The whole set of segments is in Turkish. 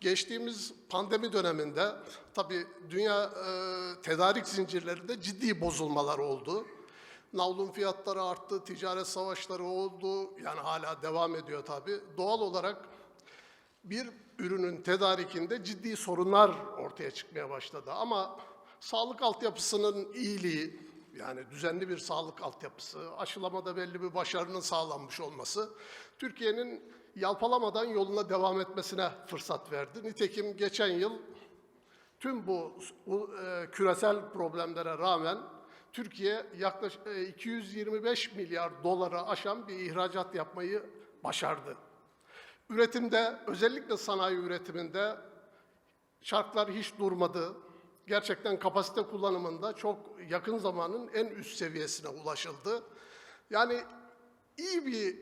Geçtiğimiz pandemi döneminde tabii dünya e, tedarik zincirlerinde ciddi bozulmalar oldu. Navlun fiyatları arttı, ticaret savaşları oldu. Yani hala devam ediyor tabii. Doğal olarak bir ürünün tedarikinde ciddi sorunlar ortaya çıkmaya başladı. Ama sağlık altyapısının iyiliği, yani düzenli bir sağlık altyapısı, aşılamada belli bir başarının sağlanmış olması, Türkiye'nin yalpalamadan yoluna devam etmesine fırsat verdi. Nitekim geçen yıl tüm bu, e, küresel problemlere rağmen Türkiye yaklaşık e, 225 milyar dolara aşan bir ihracat yapmayı başardı. Üretimde, özellikle sanayi üretiminde şartlar hiç durmadı. Gerçekten kapasite kullanımında çok yakın zamanın en üst seviyesine ulaşıldı. Yani iyi bir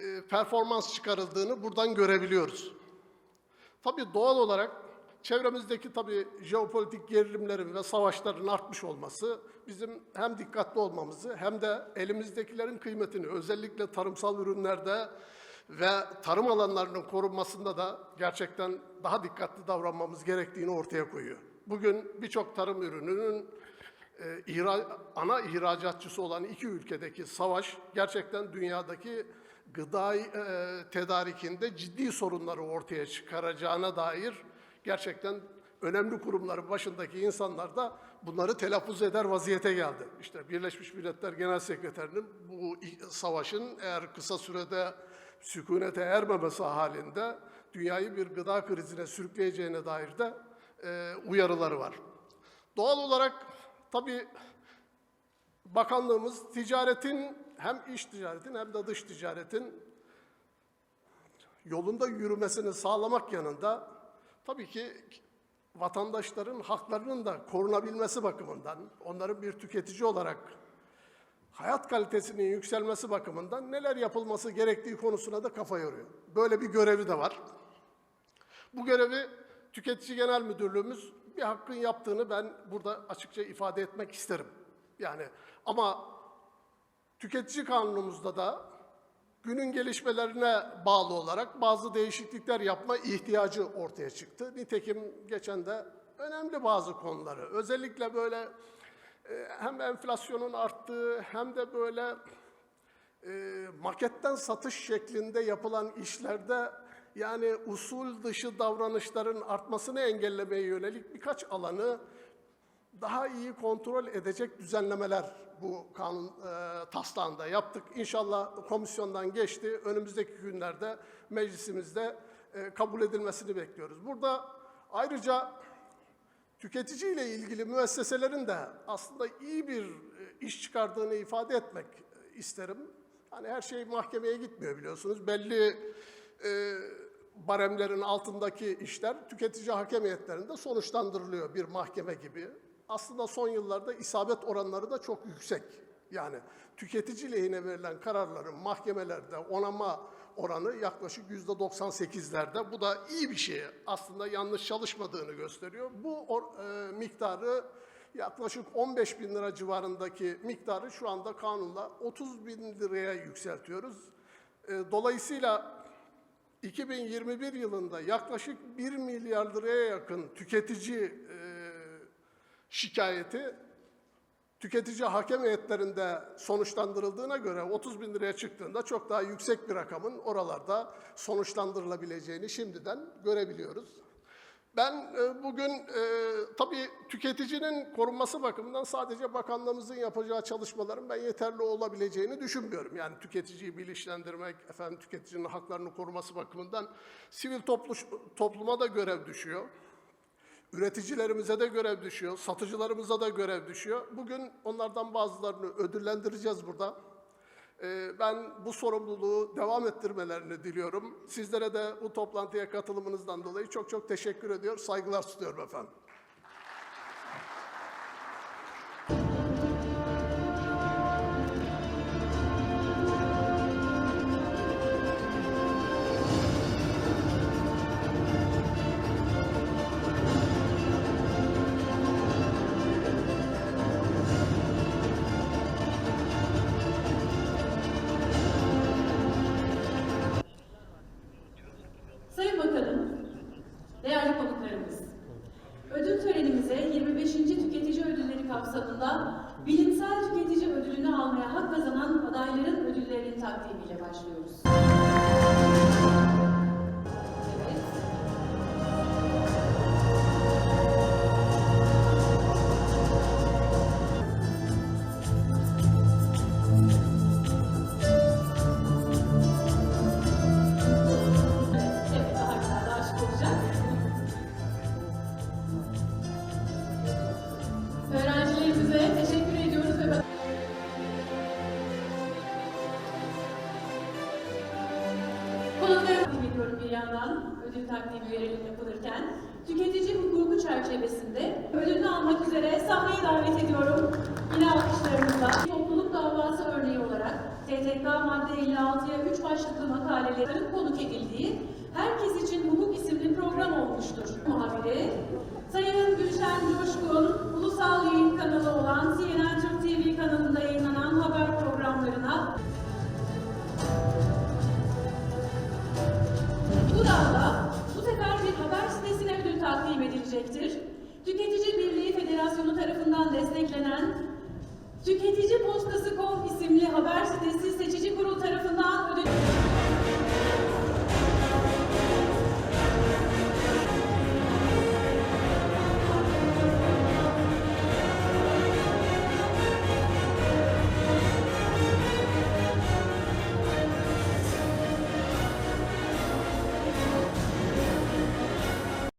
e, performans çıkarıldığını buradan görebiliyoruz. Tabii doğal olarak çevremizdeki tabii jeopolitik gerilimlerin ve savaşların artmış olması bizim hem dikkatli olmamızı hem de elimizdekilerin kıymetini özellikle tarımsal ürünlerde ve tarım alanlarının korunmasında da gerçekten daha dikkatli davranmamız gerektiğini ortaya koyuyor. Bugün birçok tarım ürününün e, ihra- ana ihracatçısı olan iki ülkedeki savaş gerçekten dünyadaki gıda e, tedarikinde ciddi sorunları ortaya çıkaracağına dair gerçekten önemli kurumların başındaki insanlar da bunları telaffuz eder vaziyete geldi. İşte Birleşmiş Milletler Genel Sekreterinin bu savaşın eğer kısa sürede sükunete ermemesi halinde dünyayı bir gıda krizine sürükleyeceğine dair de e, uyarıları var. Doğal olarak tabii bakanlığımız ticaretin hem iç ticaretin hem de dış ticaretin yolunda yürümesini sağlamak yanında tabii ki vatandaşların haklarının da korunabilmesi bakımından, onların bir tüketici olarak hayat kalitesinin yükselmesi bakımından neler yapılması gerektiği konusuna da kafa yoruyor. Böyle bir görevi de var. Bu görevi Tüketici Genel Müdürlüğümüz bir hakkın yaptığını ben burada açıkça ifade etmek isterim. Yani ama tüketici kanunumuzda da günün gelişmelerine bağlı olarak bazı değişiklikler yapma ihtiyacı ortaya çıktı. Nitekim geçen de önemli bazı konuları, özellikle böyle e, hem enflasyonun arttığı hem de böyle e, maketten satış şeklinde yapılan işlerde yani usul dışı davranışların artmasını engellemeye yönelik birkaç alanı daha iyi kontrol edecek düzenlemeler bu kanun e, taslağında yaptık. İnşallah komisyondan geçti. Önümüzdeki günlerde meclisimizde e, kabul edilmesini bekliyoruz. Burada ayrıca tüketiciyle ilgili müesseselerin de aslında iyi bir e, iş çıkardığını ifade etmek e, isterim. Hani her şey mahkemeye gitmiyor biliyorsunuz. Belli e, baremlerin altındaki işler tüketici hakem heyetlerinde sonuçlandırılıyor bir mahkeme gibi. Aslında son yıllarda isabet oranları da çok yüksek. Yani tüketici lehine verilen kararların mahkemelerde onama oranı yaklaşık yüzde 98'lerde. Bu da iyi bir şey. Aslında yanlış çalışmadığını gösteriyor. Bu or- e, miktarı yaklaşık 15 bin lira civarındaki miktarı şu anda kanunla 30 bin liraya yükseltiyoruz. E, dolayısıyla 2021 yılında yaklaşık 1 milyar liraya yakın tüketici e, şikayeti tüketici hakem heyetlerinde sonuçlandırıldığına göre 30 bin liraya çıktığında çok daha yüksek bir rakamın oralarda sonuçlandırılabileceğini şimdiden görebiliyoruz. Ben e, bugün e, tabii tüketicinin korunması bakımından sadece bakanlığımızın yapacağı çalışmaların ben yeterli olabileceğini düşünmüyorum. Yani tüketiciyi bilinçlendirmek, efendim tüketicinin haklarını koruması bakımından sivil toplu, topluma da görev düşüyor. Üreticilerimize de görev düşüyor, satıcılarımıza da görev düşüyor. Bugün onlardan bazılarını ödüllendireceğiz burada. Ee, Ben bu sorumluluğu devam ettirmelerini diliyorum. Sizlere de bu toplantıya katılımınızdan dolayı çok çok teşekkür ediyor, saygılar sunuyorum efendim. Kapsamında Bilimsel Tüketici Ödülünü almaya hak kazanan adayların ödüllerinin takdimiyle başlıyoruz. Ediyorum bir yandan ödül takdimi verelim yapılırken. Tüketici hukuku çerçevesinde ödülünü almak üzere sahneye davet ediyorum. Yine alkışlarımızla. Topluluk davası örneği olarak TTK madde 56'ya 3 başlıklı makalelerin konuk edildiği Herkes için Hukuk isimli program olmuştur. Muhabiri Sayın Gülşen Coşkun, ulusal yayın kanalı olan CNN Tüketici Postası.com isimli haber sitesi